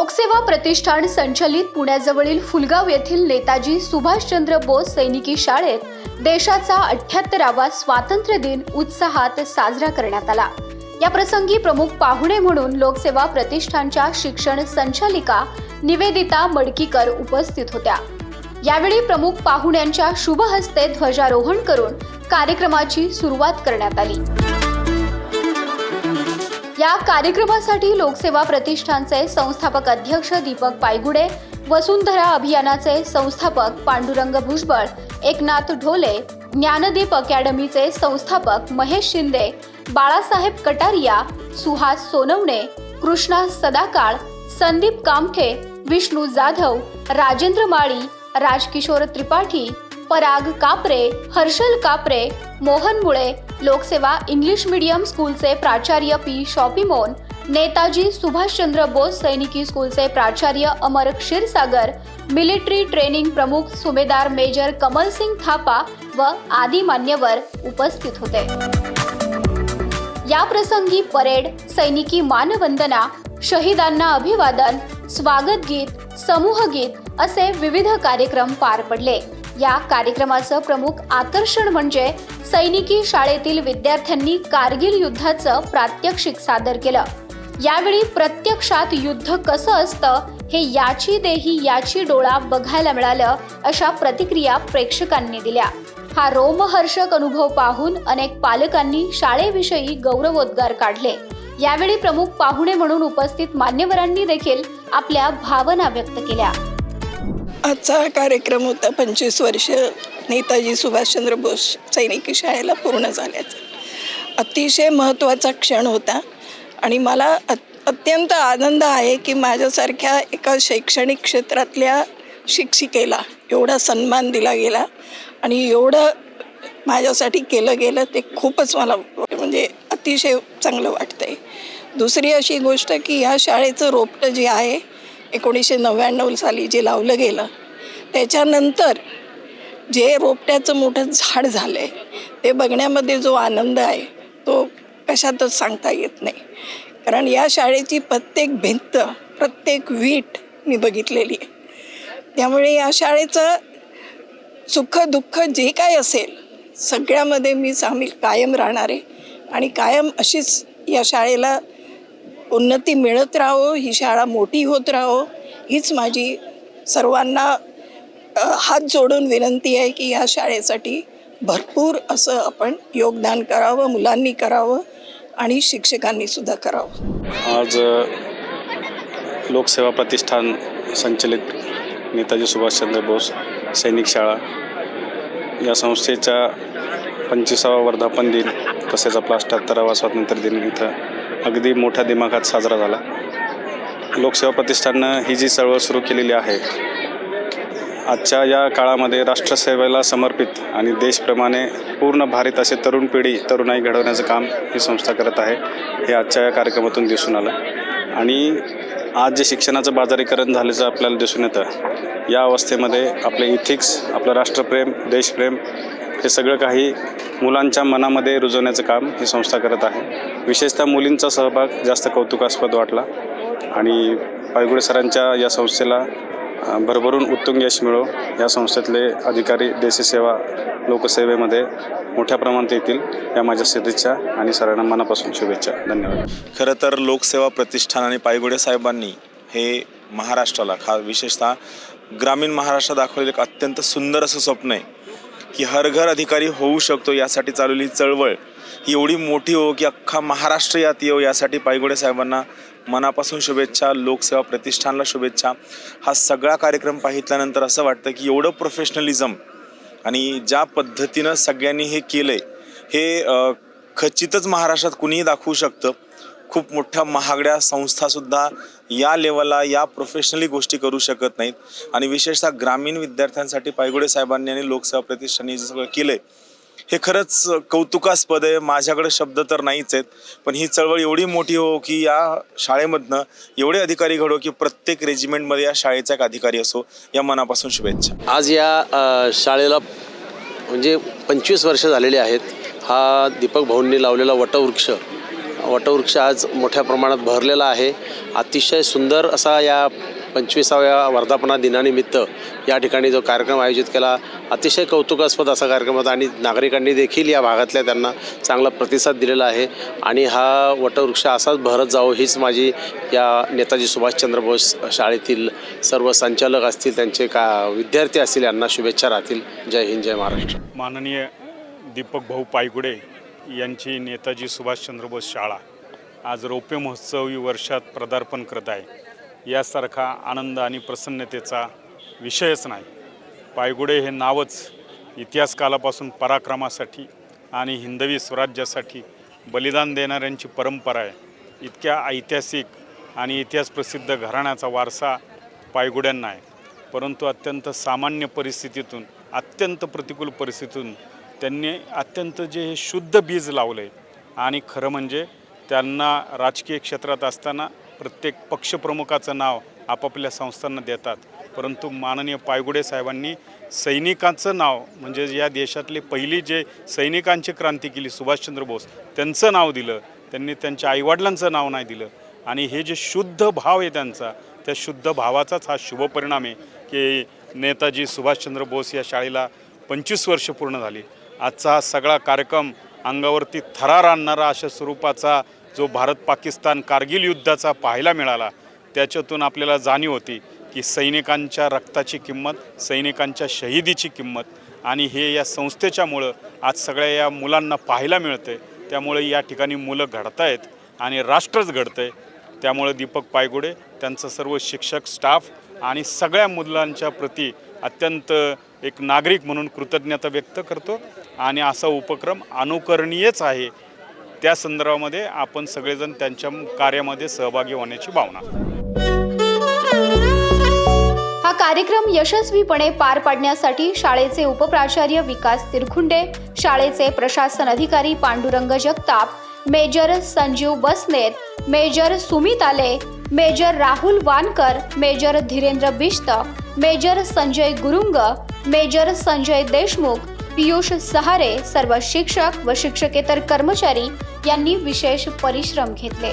लोकसेवा प्रतिष्ठान संचलित पुण्याजवळील फुलगाव येथील नेताजी सुभाषचंद्र बोस सैनिकी शाळेत देशाचा अठ्याहत्तरावा स्वातंत्र्य दिन उत्साहात साजरा करण्यात आला. या प्रसंगी प्रमुख पाहुणे म्हणून लोकसेवा प्रतिष्ठानच्या शिक्षण संचालिका निवेदिता मडकीकर उपस्थित होत्या. यावेळी प्रमुख पाहुण्यांच्या शुभ हस्ते ध्वजारोहण करून कार्यक्रमाची सुरुवात करण्यात आली. या कार्यक्रमासाठी लोकसेवा प्रतिष्ठानचे संस्थापक अध्यक्ष दीपक पायगुडे वसुंधरा अभियानाचे संस्थापक पांडुरंग भुजबळ एकनाथ ढोले ज्ञानदीप अकॅडमीचे संस्थापक महेश शिंदे बाळासाहेब कटारिया सुहास सोनवणे कृष्णा सदाकाळ संदीप कामठे विष्णू जाधव राजेंद्र माळी राजकिशोर त्रिपाठी पराग कापरे हर्षल कापरे मोहन मुळे लोकसेवा इंग्लिश मीडियम स्कूलचे प्राचार्य पी शॉपिमोन नेताजी सुभाषचंद्र बोस सैनिकी स्कूलचे प्राचार्य अमर क्षीरसागर मिलिटरी ट्रेनिंग प्रमुख सुभेदार मेजर कमलसिंग थापा व आदी मान्यवर उपस्थित होते. या प्रसंगी परेड सैनिकी मानवंदना शहीदांना अभिवादन स्वागत गीत समूह गीत असे विविध कार्यक्रम पार पडले. या कार्यक्रमाचं प्रमुख आकर्षण म्हणजे सैनिकी शाळेतील विद्यार्थ्यांनी कारगिल युद्धाचं प्रात्यक्षिक सादर केलं. यावेळी प्रत्यक्षात युद्ध कसं असतं हे याची देही याची डोळा बघायला मिळालं अशा प्रतिक्रिया प्रेक्षकांनी दिल्या. हा रोमहर्षक अनुभव पाहून अनेक पालकांनी शाळेविषयी गौरवोद्गार काढले. यावेळी प्रमुख पाहुणे म्हणून उपस्थित मान्यवरांनी देखील आपल्या भावना व्यक्त केल्या. आजचा हा कार्यक्रम होता पंचवीस वर्ष नेताजी सुभाषचंद्र बोस सैनिकी शाळेला पूर्ण झाल्याचा. अतिशय महत्त्वाचा क्षण होता आणि मला अत अत्यंत आनंद आहे की माझ्यासारख्या एका शैक्षणिक क्षेत्रातल्या शिक्षिकेला एवढा सन्मान दिला गेला आणि एवढं माझ्यासाठी केलं गेलं ते खूपच मला म्हणजे अतिशय चांगलं वाटतं आहे दुसरी अशी गोष्ट की ह्या शाळेचं रोपटं जे आहे एकोणीसशे नव्याण्णव साली जे लावलं गेलं त्याच्यानंतर जे रोपट्याचं मोठं झाड झालं आहे ते बघण्यामध्ये जो आनंद आहे तो कशातच सांगता येत नाही. कारण या शाळेची प्रत्येक भिंत प्रत्येक वीट मी बघितलेली आहे. त्यामुळे या शाळेचं सुख दुःख जे काय असेल सगळ्यामध्ये मी सामील कायम राहणार आहे. आणि कायम अशीच या शाळेला उन्नती मिळत राहो ही शाळा मोठी होत राहो. हीच माझी सर्वांना हात जोडून विनंती आहे की या शाळेसाठी भरपूर असं आपण योगदान करावं मुलांनी करावं आणि शिक्षकांनी सुद्धा करावं. आज लोकसेवा प्रतिष्ठान संचलित नेताजी सुभाषचंद्र बोस सैनिक शाळा या संस्थेचा पंचवीसावा वर्धापन दिन तसेच आपला अठ्ठ्याहत्तरावा स्वातंत्र्य दिन इथं अगदी मोठ्या दिमागात साजरा झाला. लोकसेवा प्रतिष्ठाननं ही जी चळवळ सुरू केलेली आहे आजच्या या काळामध्ये राष्ट्रसेवेला समर्पित आणि देशप्रमाणे पूर्ण भारत असे तरुण पिढी तरुणाई घडवण्याचं काम ही संस्था करत आहे हे आजच्या या कार्यक्रमातून दिसून आलं. आणि आज जे शिक्षणाचं बाजारीकरण झाल्याचं आपल्याला दिसून येतं या अवस्थेमध्ये आपले इथिक्स आपलं राष्ट्रप्रेम देशप्रेम हे सगळं काही मुलांच्या मनामध्ये रुजवण्याचं काम ही संस्था करत आहे. विशेषतः मुलींचा सहभाग जास्त कौतुकास्पद वाटला. आणि पायगुडे सरांच्या या संस्थेला भरभरून उत्तुंग यश मिळो या संस्थेतले अधिकारी देशसेवा लोकसेवेमध्ये मोठ्या प्रमाणात येतील या माझ्या सदिच्छा आणि सरांना मनापासून शुभेच्छा. धन्यवाद. खरं तर लोकसेवा प्रतिष्ठान आणि पायगुडे साहेबांनी हे महाराष्ट्राला खा विशेषतः ग्रामीण महाराष्ट्र दाखवलेलं एक अत्यंत सुंदर असं स्वप्न आहे की हर घर अधिकारी होऊ शकतो यासाठी चालवलेली चळवळ एवढी मोठी हो की अख्खा महाराष्ट्र यात येऊ यासाठी पायगुडे साहेबांना मनापासून शुभेच्छा लोकसेवा प्रतिष्ठानला शुभेच्छा. हा सगळा कार्यक्रम पाहितल्यानंतर असं वाटतं की एवढं प्रोफेशनलिझम आणि ज्या पद्धतीनं सगळ्यांनी हे केलं आहे हे खचितच महाराष्ट्रात कुणीही दाखवू शकतं. खूप मोठ्या महागड्या संस्थासुद्धा या लेवलला या प्रोफेशनली गोष्टी करू शकत नाहीत. आणि विशेषतः ग्रामीण विद्यार्थ्यांसाठी पायगुडे साहेबांनी आणि लोकसेवा प्रतिष्ठानने जे सगळं केलं आहे हे खरंच कौतुकास्पद आहे. माझ्याकडे शब्द तर नाहीच आहेत. पण ही चळवळ एवढी मोठी हो की या शाळेमधनं एवढे अधिकारी घडो की प्रत्येक रेजिमेंटमध्ये या शाळेचा एक अधिकारी असो या मनापासून शुभेच्छा. आज या शाळेला म्हणजे पंचवीस वर्ष झालेली आहेत. हा दीपक भाऊंनी लावलेला वटवृक्ष वटवृक्ष आज मोठ्या प्रमाणात भरलेला आहे. अतिशय सुंदर असा या पंचवीसाव्या वर्धापना दिनानिमित्त या ठिकाणी जो कार्यक्रम आयोजित केला अतिशय कौतुकास्पद असा कार्यक्रम होता आणि नागरिकांनी देखील या भागातल्या त्यांना चांगला प्रतिसाद दिलेला आहे. आणि हा वटवृक्ष असाच भरत जावो हीच माझी या नेताजी सुभाषचंद्र बोस शाळेतील सर्व संचालक असतील त्यांचे का विद्यार्थी असतील यांना शुभेच्छा राहतील. जय हिंद जय महाराष्ट्र. माननीय दीपक भाऊ पायगुडे यांची नेताजी सुभाषचंद्र बोस शाळा आज रौप्य महोत्सवी वर्षात पदार्पण करत आहे. यासारखा आनंद आणि प्रसन्नतेचा विषयच नाही. पायगुडे हे नावच इतिहासकालापासून पराक्रमासाठी आणि हिंदवी स्वराज्यासाठी बलिदान देणाऱ्यांची परंपरा आहे. इतक्या ऐतिहासिक आणि इतिहास प्रसिद्ध घराण्याचा वारसा पायगुड्यांना आहे. परंतु अत्यंत सामान्य परिस्थितीतून अत्यंत प्रतिकूल परिस्थितीतून त्यांनी अत्यंत जे हे शुद्ध बीज लावलं आहे आणि खरं म्हणजे त्यांना राजकीय क्षेत्रात असताना प्रत्येक पक्षप्रमुखाचं नाव आपापल्या संस्थांना देतात. परंतु माननीय पायगुडे साहेबांनी सैनिकांचं नाव म्हणजे या देशातले पहिली जे सैनिकांची क्रांती केली सुभाषचंद्र बोस त्यांचं नाव दिलं. त्यांनी त्यांच्या आईवडिलांचं नाव नाही दिलं. आणि हे जे शुद्ध भाव आहे त्यांचा त्या शुद्ध भावाचाच हा शुभ परिणाम आहे की नेताजी सुभाषचंद्र बोस या शाळेला पंचवीस वर्ष पूर्ण झाली. आजचा हा सगळा कार्यक्रम अंगावरती थरार आणणारा अशा स्वरूपाचा जो भारत पाकिस्तान कारगिल युद्धाचा पाहायला मिळाला त्याच्यातून आपल्याला जाणीव होती की सैनिकांच्या रक्ताची किंमत सैनिकांच्या शहिदीची किंमत आणि हे या संस्थेच्यामुळं आज सगळ्या या मुलांना पाहायला मिळतं आहे त्यामुळे या ठिकाणी मुलं घडतायत आणि राष्ट्रच घडतं आहे त्यामुळे दीपक पायगुडे त्यांचं सर्व शिक्षक स्टाफ आणि सगळ्या मुलांच्या प्रती अत्यंत एक नागरिक म्हणून कृतज्ञता व्यक्त करतो. आणि असा उपक्रम अनुकरणीयच आहे त्या संदर्भामध्ये आपण सगळेजण त्यांच्या कार्यामध्ये सहभागी होण्याची भावना. हा कार्यक्रम यशस्वीपणे पार पाडण्यासाठी शाळेचे उपप्राचार्य विकास तिरखुंडे शाळेचे प्रशासन अधिकारी पांडुरंग जगताप मेजर संजीव बसनेर मेजर सुमित आले major Rahul Wankar major Dhirendra Bisht major Sanjay Gurung major Sanjay Deshmukh Piyush Sahare सर्व शिक्षक व शिक्षकेतर कर्मचारी यांनी विशेष परिश्रम घेतले.